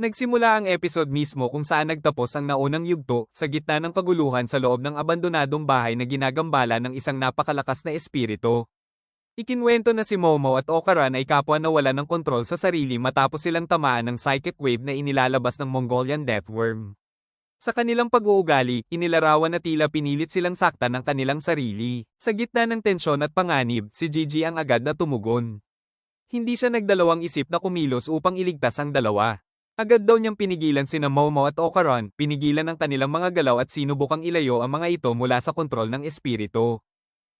Nagsimula ang episode mismo kung saan nagtapos ang naunang yugto sa gitna ng kaguluhan sa loob ng abandonadong bahay na ginagambala ng isang napakalakas na espiritu. Ikinwento na si Momo at Okaran ay kapwa na wala ng kontrol sa sarili matapos silang tamaan ng psychic wave na inilalabas ng Mongolian Deathworm. Sa kanilang pag-uugali, inilarawan na tila pinilit silang saktan ng kanilang sarili. Sa gitna ng tensyon at panganib, si Gigi ang agad na tumugon. Hindi siya nagdalawang isip na kumilos upang iligtas ang dalawa. Agad daw niyang pinigilan sina Momo at Okaran, pinigilan ang kanilang mga galaw at sinubukang ilayo ang mga ito mula sa kontrol ng espiritu.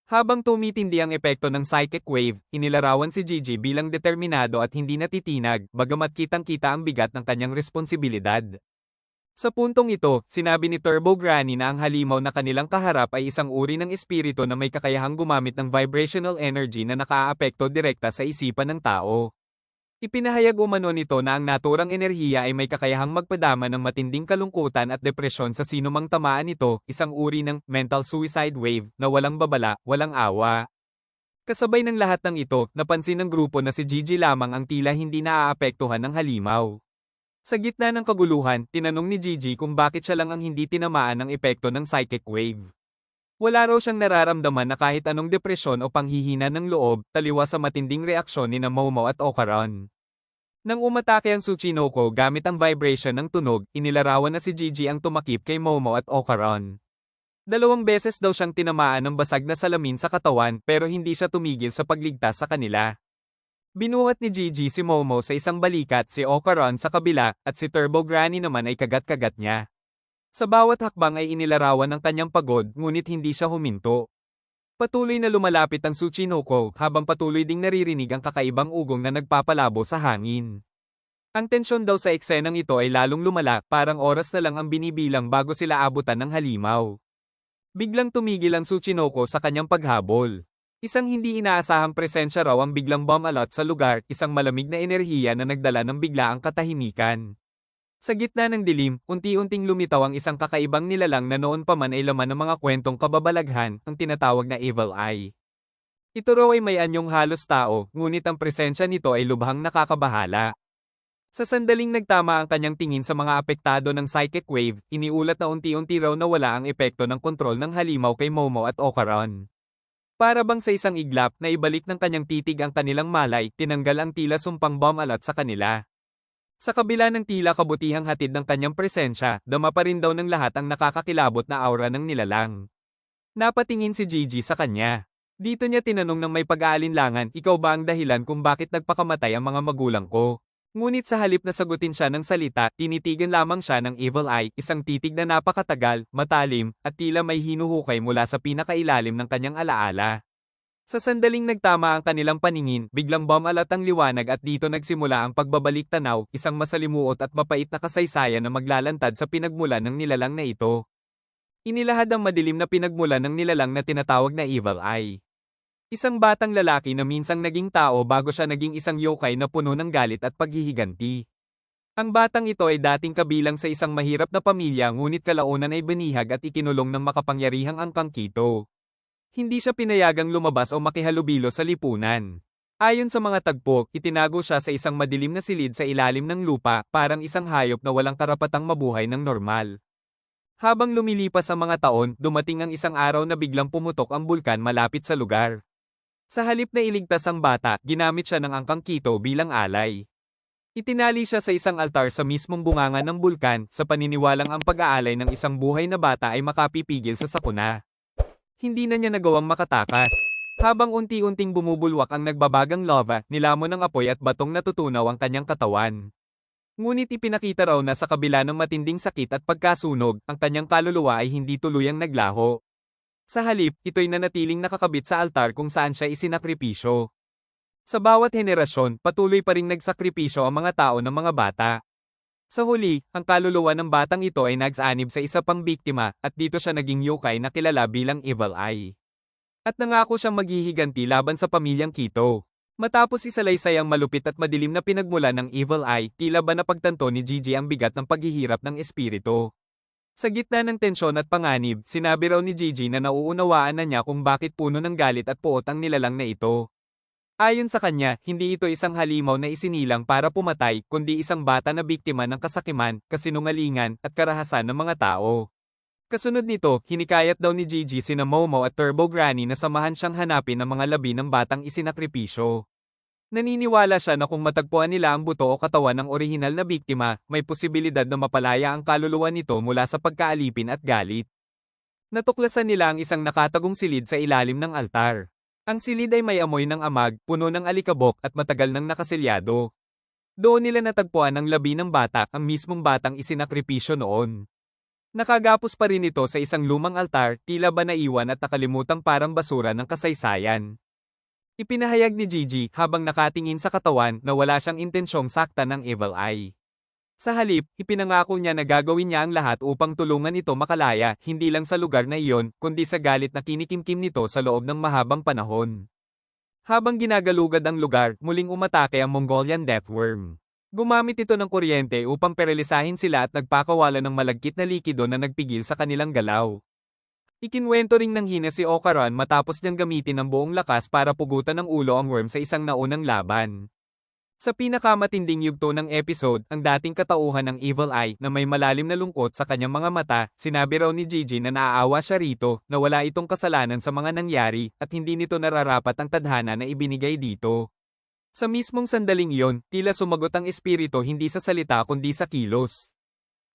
Habang tumitindi ang epekto ng psychic wave, inilarawan si Gigi bilang determinado at hindi natitinag, bagamat kitang-kita ang bigat ng kanyang responsibilidad. Sa puntong ito, sinabi ni Turbo Granny na ang halimaw na kanilang kaharap ay isang uri ng espiritu na may kakayahang gumamit ng vibrational energy na nakaaapekto direkta sa isipan ng tao. Ipinahayag umano nito na ang naturang enerhiya ay may kakayahang magpadama ng matinding kalungkutan at depresyon sa sinumang tamaan nito, isang uri ng mental suicide wave na walang babala, walang awa. Kasabay ng lahat ng ito, napansin ng grupo na si Gigi lamang ang tila hindi naaapektuhan ng halimaw. Sa gitna ng kaguluhan, tinanong ni Gigi kung bakit siya lang ang hindi tinamaan ng epekto ng psychic wave. Wala raw siyang nararamdaman na kahit anong depresyon o panghihina ng loob, taliwa sa matinding reaksyon ni na Momo at Okaran. Nang umatake ang Tsuchinoko gamit ang vibration ng tunog, inilarawan na si Gigi ang tumakip kay Momo at Okaran. Dalawang beses daw siyang tinamaan ng basag na salamin sa katawan pero hindi siya tumigil sa pagligtas sa kanila. Binuhat ni Gigi si Momo sa isang balikat si Okaran sa kabila at si Turbo Granny naman ay kagat-kagat niya. Sa bawat hakbang ay inilarawan ng kanyang pagod ngunit hindi siya huminto. Patuloy na lumalapit ang Tsuchinoko habang patuloy ding naririnig ang kakaibang ugong na nagpapalabo sa hangin. Ang tensyon daw sa eksenang ito ay lalong lumala, parang oras na lang ang binibilang bago sila abutan ng halimaw. Biglang tumigil ang Tsuchinoko sa kanyang paghabol. Isang hindi inaasahang presensya raw ang biglang bumalot sa lugar, isang malamig na enerhiya na nagdala ng biglaang katahimikan. Sa gitna ng dilim, unti-unting lumitaw ang isang kakaibang nilalang na noon pa man ay laman ng mga kwentong kababalaghan, ang tinatawag na Evil Eye. Ito raw ay may anyong halos tao, ngunit ang presensya nito ay lubhang nakakabahala. Sa sandaling nagtama ang kanyang tingin sa mga apektado ng psychic wave, iniulat na unti-unti raw nawala ang epekto ng kontrol ng halimaw kay Momo at Okaran. Para bang sa isang iglap na ibalik ng kanyang titig ang kanilang malay, tinanggal ang tila sumpang bomb alot sa kanila. Sa kabila ng tila kabutihang hatid ng kanyang presensya, dama pa rin daw ng lahat ang nakakakilabot na aura ng nilalang. Napatingin si Gigi sa kanya. Dito niya tinanong ng may pag-aalinlangan, ikaw ba ang dahilan kung bakit nagpakamatay ang mga magulang ko? Ngunit sa halip na sagutin siya ng salita, tinitigan lamang siya ng evil eye, isang titig na napakatagal, matalim, at tila may hinuhukay mula sa pinakailalim ng kanyang alaala. Sa sandaling nagtama ang kanilang paningin, biglang bumalat ang liwanag at dito nagsimula ang pagbabalik tanaw, isang masalimuot at mapait na kasaysayan na maglalantad sa pinagmulan ng nilalang na ito. Inilahad ang madilim na pinagmulan ng nilalang na tinatawag na Evil Eye. Isang batang lalaki na minsang naging tao bago siya naging isang yokai na puno ng galit at paghihiganti. Ang batang ito ay dating kabilang sa isang mahirap na pamilya ngunit kalaunan ay binihag at ikinulong ng makapangyarihang angkang kito. Hindi siya pinayagang lumabas o makihalubilo sa lipunan. Ayon sa mga tagpo, itinago siya sa isang madilim na silid sa ilalim ng lupa, parang isang hayop na walang karapatang mabuhay ng normal. Habang lumilipas ang mga taon, dumating ang isang araw na biglang pumutok ang bulkan malapit sa lugar. Sa halip na iligtas ang bata, ginamit siya ng angkang kito bilang alay. Itinali siya sa isang altar sa mismong bunganga ng bulkan, sa paniniwalang ang pag-aalay ng isang buhay na bata ay makapipigil sa sakuna hindi na niya nagawang makatakas. Habang unti-unting bumubulwak ang nagbabagang lava, nilamon ng apoy at batong natutunaw ang kanyang katawan. Ngunit ipinakita raw na sa kabila ng matinding sakit at pagkasunog, ang kanyang kaluluwa ay hindi tuluyang naglaho. Sa halip, ito'y nanatiling nakakabit sa altar kung saan siya isinakripisyo. Sa bawat henerasyon, patuloy pa ring nagsakripisyo ang mga tao ng mga bata. Sa huli, ang kaluluwa ng batang ito ay nagsanib sa isa pang biktima at dito siya naging yokai na kilala bilang Evil Eye. At nangako siyang maghihiganti laban sa pamilyang Kito. Matapos isalaysay ang malupit at madilim na pinagmula ng Evil Eye, tila ba napagtanto ni Gigi ang bigat ng paghihirap ng espiritu. Sa gitna ng tensyon at panganib, sinabi raw ni Gigi na nauunawaan na niya kung bakit puno ng galit at puot ang nilalang na ito. Ayon sa kanya, hindi ito isang halimaw na isinilang para pumatay, kundi isang bata na biktima ng kasakiman, kasinungalingan, at karahasan ng mga tao. Kasunod nito, hinikayat daw ni Gigi sina Momo at Turbo Granny na samahan siyang hanapin ang mga labi ng batang isinakripisyo. Naniniwala siya na kung matagpuan nila ang buto o katawan ng orihinal na biktima, may posibilidad na mapalaya ang kaluluwa nito mula sa pagkaalipin at galit. Natuklasan nila ang isang nakatagong silid sa ilalim ng altar. Ang silid ay may amoy ng amag, puno ng alikabok at matagal nang nakaselyado. Doon nila natagpuan ang labi ng bata, ang mismong batang isinakripisyo noon. Nakagapos pa rin ito sa isang lumang altar, tila ba naiwan at nakalimutang parang basura ng kasaysayan. Ipinahayag ni Gigi habang nakatingin sa katawan na wala siyang intensyong sakta ng Evil Eye. Sa halip, ipinangako niya na gagawin niya ang lahat upang tulungan ito makalaya, hindi lang sa lugar na iyon, kundi sa galit na kinikimkim nito sa loob ng mahabang panahon. Habang ginagalugad ang lugar, muling umatake ang Mongolian Deathworm. Gumamit ito ng kuryente upang perelisahin sila at nagpakawala ng malagkit na likido na nagpigil sa kanilang galaw. Ikinwento ring ng hina si Okaran matapos niyang gamitin ang buong lakas para pugutan ng ulo ang worm sa isang naunang laban. Sa pinakamatinding yugto ng episode, ang dating katauhan ng Evil Eye na may malalim na lungkot sa kanyang mga mata, sinabi raw ni Gigi na naaawa siya rito, na wala itong kasalanan sa mga nangyari, at hindi nito nararapat ang tadhana na ibinigay dito. Sa mismong sandaling iyon, tila sumagot ang espiritu hindi sa salita kundi sa kilos.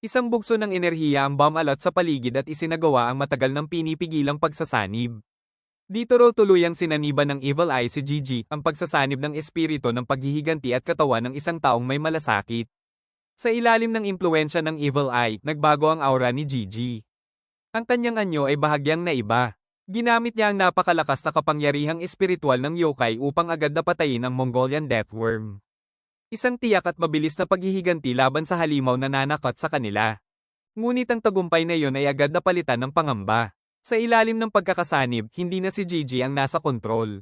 Isang bugso ng enerhiya ang bumalat sa paligid at isinagawa ang matagal ng pinipigilang pagsasanib. Dito raw tuluyang sinaniban ng Evil Eye si Gigi ang pagsasanib ng espiritu ng paghihiganti at katawan ng isang taong may malasakit. Sa ilalim ng impluensya ng Evil Eye, nagbago ang aura ni Gigi. Ang kanyang anyo ay bahagyang naiba. Ginamit niya ang napakalakas na kapangyarihang espiritual ng yokai upang agad na patayin ang Mongolian Deathworm. Isang tiyak at mabilis na paghihiganti laban sa halimaw na nanakot sa kanila. Ngunit ang tagumpay na iyon ay agad na palitan ng pangamba. Sa ilalim ng pagkakasanib, hindi na si Gigi ang nasa kontrol.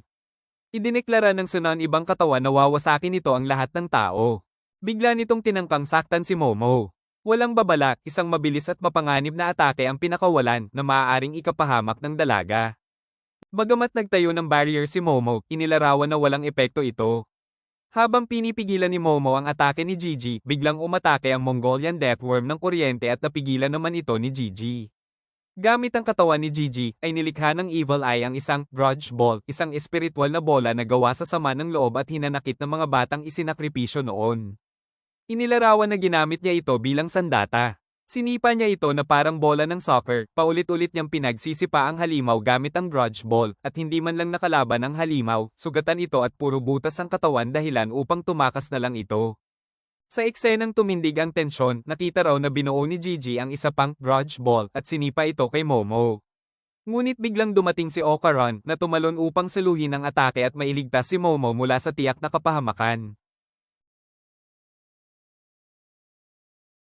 Idineklara ng sunan ibang katawan na wawasakin nito ang lahat ng tao. Bigla nitong tinangkang saktan si Momo. Walang babala, isang mabilis at mapanganib na atake ang pinakawalan na maaaring ikapahamak ng dalaga. Bagamat nagtayo ng barrier si Momo, inilarawan na walang epekto ito. Habang pinipigilan ni Momo ang atake ni Gigi, biglang umatake ang Mongolian Deathworm ng kuryente at napigilan naman ito ni Gigi. Gamit ang katawan ni Gigi, ay nilikha ng Evil Eye ang isang grudge ball, isang espiritual na bola na gawa sa sama ng loob at hinanakit ng mga batang isinakripisyo noon. Inilarawan na ginamit niya ito bilang sandata. Sinipa niya ito na parang bola ng soccer, paulit-ulit niyang pinagsisipa ang halimaw gamit ang grudge ball, at hindi man lang nakalaban ang halimaw, sugatan ito at puro butas ang katawan dahilan upang tumakas na lang ito. Sa eksenang tumindig ang tensyon, nakita raw na binuo ni Gigi ang isa pang grudge ball at sinipa ito kay Momo. Ngunit biglang dumating si Okaran na tumalon upang saluhin ang atake at mailigtas si Momo mula sa tiyak na kapahamakan.